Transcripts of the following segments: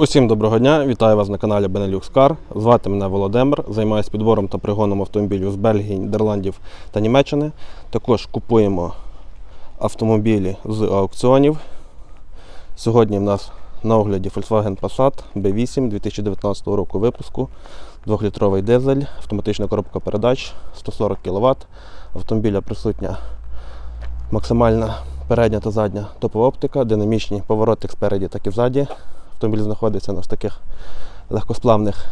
Усім доброго дня, вітаю вас на каналі Benelux Car. Звати мене Володимир. Займаюся підбором та пригоном автомобілів з Бельгії, Нідерландів та Німеччини. Також купуємо автомобілі з аукціонів. Сьогодні в нас на огляді Volkswagen Passat B8 2019 року випуску, 2-літровий дизель, автоматична коробка передач 140 кВт. Автомобіля присутня максимальна передня та задня топова оптика, динамічні повороти спереді, так і ззаді. Автомобіль знаходиться на таких легкосплавних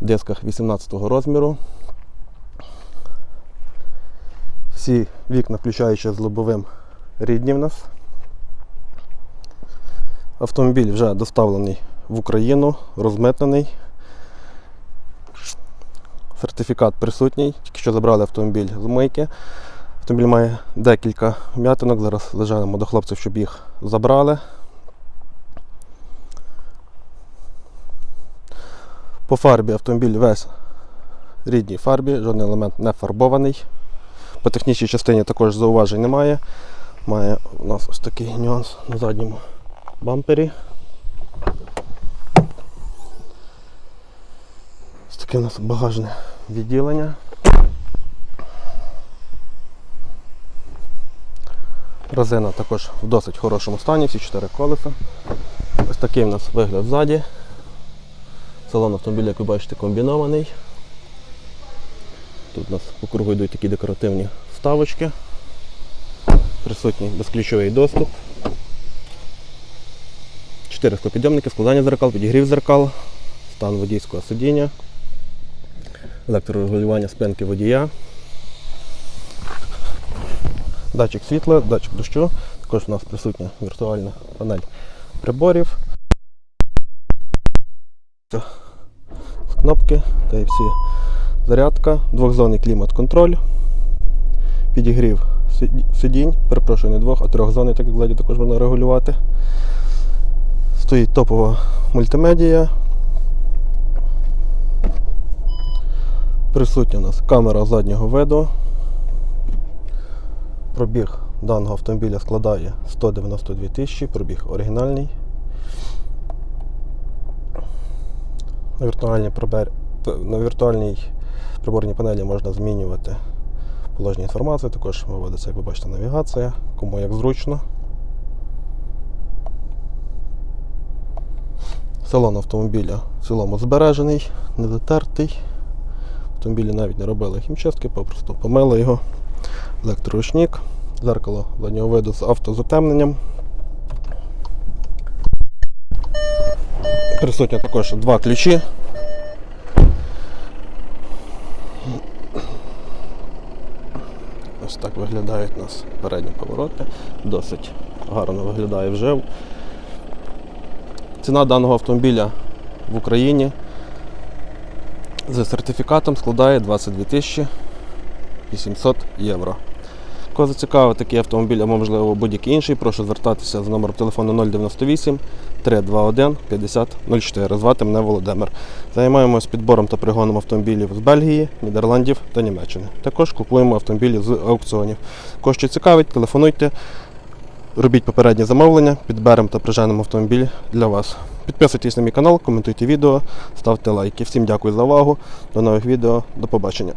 дисках 18 розміру. Всі вікна, включаючи з лобовим, рідні в нас. Автомобіль вже доставлений в Україну, розмитнений. Сертифікат присутній, тільки що забрали автомобіль з мийки. Автомобіль має декілька вм'ятинок, зараз лежаємо до хлопців, щоб їх забрали. По фарбі автомобіль весь рідній фарбі, жодний елемент не фарбований. По технічній частині також зауважень немає. Має у нас ось такий нюанс на задньому бампері. Ось таке у нас багажне відділення. Резина також в досить хорошому стані, всі чотири колеса. Ось такий у нас вигляд ззаді. Салон автомобіля, як ви бачите, комбінований. Тут у нас по кругу йдуть такі декоративні вставочки. Присутній безключовий доступ. Чотири склопідйомники, складання зеркал, підігрів зеркал, стан водійського сидіння, електрорегулювання спинки водія, датчик світла, датчик дощу. Також у нас присутня віртуальна панель приборів. Кнопки та і всі зарядка, двохзонний клімат-контроль, підігрів сидінь, перепрошую, не двох, а трьохзонний, так як ззаді також можна регулювати. Стоїть топова мультимедія. Присутня у нас камера заднього виду. Пробіг даного автомобіля складає 192 тисячі, пробіг оригінальний. На віртуальній, пробер... п- на віртуальній приборній панелі можна змінювати положення інформації, також виводиться, як ви бачите, навігація, кому як зручно. Салон автомобіля в цілому збережений, не затертий. Автомобілі навіть не робили хімчистки, попросту помили його. Електроручник, зеркало заднього виду з автозатемненням. Присутні також два ключі. Ось так виглядають у нас передні повороти. Досить гарно виглядає вже. Ціна даного автомобіля в Україні з сертифікатом складає 22 тисячі 800 євро. Кого зацікавив такий автомобіль, або можливо будь-який інший, прошу звертатися за номером телефону 098 321 5004. Звати мене Володимир. Займаємось підбором та пригоном автомобілів з Бельгії, Нідерландів та Німеччини. Також купуємо автомобілі з аукціонів. Що цікавить, телефонуйте, робіть попереднє замовлення, підберемо та приженемо автомобіль для вас. Підписуйтесь на мій канал, коментуйте відео, ставте лайки. Всім дякую за увагу. До нових відео, до побачення.